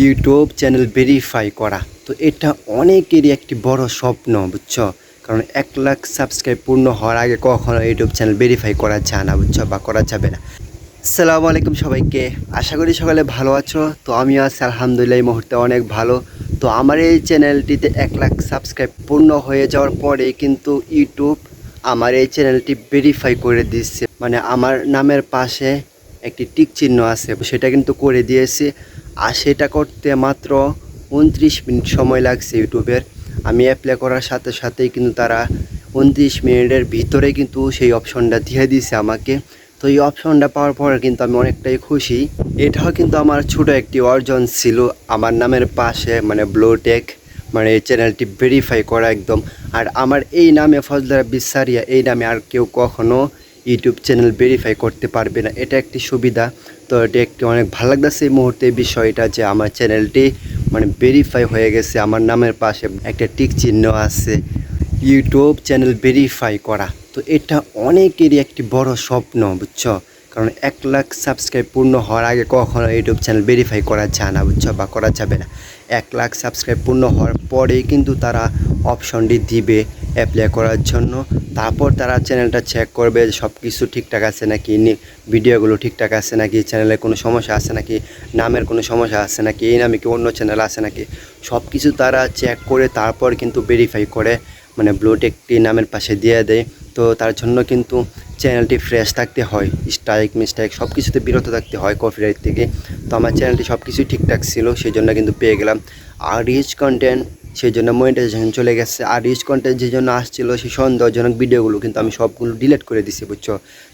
YouTube channel verify করা। তো এটা অনেকেরই একটি বড় স্বপ্ন, বুঝছ? কারণ এক লাখ সাবস্ক্রাইব পূর্ণ হওয়ার আগে কখনো ইউটিউব চ্যানেল ভেরিফাই করা যায় না, বুঝছ? বা করা যাবে না। আসসালামু আলাইকুম সবাইকে। আশা করি সকালে ভালো আছো। তো আমি আছি, আলহামদুলিল্লাহ, এই মুহূর্তে অনেক ভালো। তো আমার এই চ্যানেলটিতে এক লাখ সাবস্ক্রাইব পূর্ণ হয়ে যাওয়ার পরে কিন্তু ইউটিউব আমার এই চ্যানেলটি ভেরিফাই করে দিচ্ছে মানে আমার নামের পাশে একটি টিক চিহ্ন আছে, সেটা কিন্তু করে দিয়েছি। আর সেটা করতে মাত্র উনত্রিশ মিনিট সময় লাগছে ইউটিউবের। আমি অ্যাপ্লাই করার সাথে সাথেই কিন্তু তারা উনত্রিশ মিনিটের ভিতরে কিন্তু সেই অপশনটা দিয়ে দিয়েছে আমাকে। তো এই অপশনটা পাওয়ার পরে কিন্তু আমি অনেকটাই খুশি। এটাও কিন্তু আমার ছোট একটি অর্জন ছিল। আমার নামের পাশে মানে ব্লোটেক মানে এই চ্যানেলটি ভেরিফাই করা একদম। আর আমার এই নামে ফজলারা বিশ্বারিয়া, এই নামে আর কেউ কখনো ইউটিউব চ্যানেল ভেরিফাই করতে পারবে না। এটা একটি সুবিধা। তো এটা একটি অনেক ভালো লাগতেছে এই মুহূর্তে বিষয়টা যে আমার চ্যানেলটি মানে ভেরিফাই হয়ে গেছে। আমার নামের পাশে একটা টিক চিহ্ন আছে। ইউটিউব চ্যানেল ভেরিফাই করা। তো এটা অনেকেরই একটি বড় স্বপ্ন, বুঝছ? কারণ এক লাখ সাবস্ক্রাইব পূর্ণ হওয়ার আগে কখনো ইউটিউব চ্যানেল ভেরিফাই করা যায় না, বুঝছ? বা করা যাবে না। এক লাখ সাবস্ক্রাইব পূর্ণ হওয়ার পরেই কিন্তু তারা অপশনটি দিবে। অ্যাপ্লাই করার জন্য। তারপর তারা চ্যানেলটা চেক করবে সব কিছু ঠিকঠাক আছে নাকি ভিডিওগুলো ঠিকঠাক আছে নাকি চ্যানেলে কোনো সমস্যা আছে নাকি, নামের কোনো সমস্যা আছে নাকি, এই নামে কি অন্য চ্যানেল আছে নাকি। সব কিছু তারা চেক করে তারপর কিন্তু ভেরিফাই করে মানে ব্লুটেকটি নামের পাশে দিয়ে দেয়। তো তার জন্য কিন্তু চ্যানেলটি ফ্রেশ থাকতে হয় স্ট্রাইক মিস্টেক সব কিছুতে বিরত থাকতে হয় কপিরাইট থেকে। তো আমার চ্যানেলটি সব কিছুই ঠিকঠাক ছিল, সেই জন্য কিন্তু পেয়ে গেলাম। আর রিচ কন্টেন্ট সেই জন্য মনিটাইজেশন চলে গেছে। আর রিচ কন্টেন্ট যে জন্য আসছিল সেই সন্দেহজনক ভিডিওগুলো কিন্তু আমি সবগুলো ডিলিট করে দিছি, বুঝছ?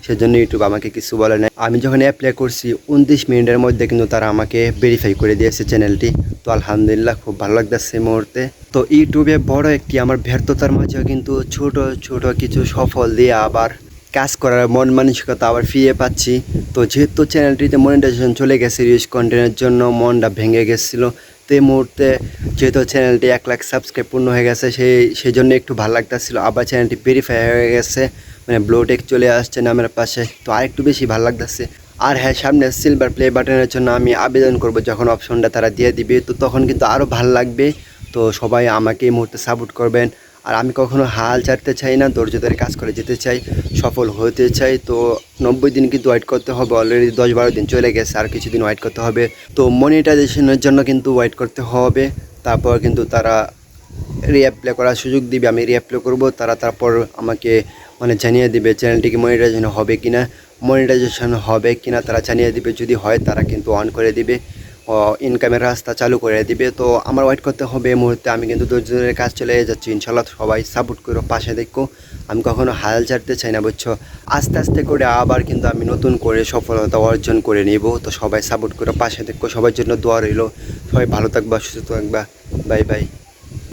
সেজন্য ইউটিউব আমাকে কিছু বলে নাই। আমি যখন অ্যাপ্লাই করছি, উনত্রিশ মিনিটের মধ্যে কিন্তু তারা আমাকে ভেরিফাই করে দিয়েছে চ্যানেলটি তো আলহামদুলিল্লাহ খুব ভালো লাগতেছে এই মুহূর্তে। তো ইউটিউবে বড় একটি আমার ব্যর্থতার মাঝেও কিন্তু ছোট ছোট কিছু সফল দিয়ে আবার কাজ করার মন মানসিকতা আবার ফিরে পাচ্ছি। তো যেহেতু চ্যানেলটিতে মনিটাইজেশন চলে গেছে রিউজ কন্টেন্টের জন্য মনটা ভেঙে গেছিল তো এই মুহূর্তে যেহেতু চ্যানেলটি এক লাখ সাবস্ক্রাইব পূর্ণ হয়ে গেছে, সেই সেই জন্য একটু ভালো লাগতেছিলো। আবার চ্যানেলটি ভেরিফাই হয়ে গেছে মানে ব্লোটেক চলে আসছে নামের পাশে, তো আরেকটু বেশি ভালো লাগতেছে। আর হ্যাঁ সামনে সিলভার প্লে বাটনের জন্য আমি আবেদন করব, যখন অপশনটা তারা দিয়ে দিবে, তো তখন কিন্তু আরও ভালো লাগবে। তো সবাই আমাকে এই মুহূর্তে সাপোর্ট করবেন। আর আমি কখনো হাল ছাড়তে চাই না ধৈর্য ধরে কাজ করে যেতে চাই, সফল হতে চাই। তো নব্বই দিন কিন্তু ওয়েট করতে হবে অলরেডি দশ বারো দিন চলে গেছে, আর কিছুদিন ওয়েট করতে হবে। তো মনিটাইজেশনের জন্য কিন্তু ওয়েট করতে হবে, তারপর কিন্তু তারা রিঅ্যাপ্লাই করার সুযোগ দিবে, আমি রিঅ্যাপ্লাই করব, তারা তারপর আমাকে মানে জানিয়ে দিবে চ্যানেলটি কি মনিটাইজেশন হবে কি না মনিটাইজেশন হবে কি না তারা জানিয়ে দিবে, যদি হয় তারা কিন্তু অন করে দিবে। ইনকামের রাস্তা চালু করে দিবে। তো আমার ওয়েট করতে হবে মুহূর্তে। আমি কিন্তু দুজনের কাজ চলে যাচ্ছি। ইনশাল্লাহ সবাই সাপোর্ট করো, পাশে দেখো। আমি কখনো হাল ছাড়তে চাই না, বুঝছ? আস্তে আস্তে করে আবার কিন্তু আমি নতুন করে সফলতা অর্জন করে নিব। তো সবাই সাপোর্ট করো, পাশে দেখো। সবার জন্য দোয়া রইল। সবাই ভালো থাকবা, সুস্থ থাকবা। Bye bye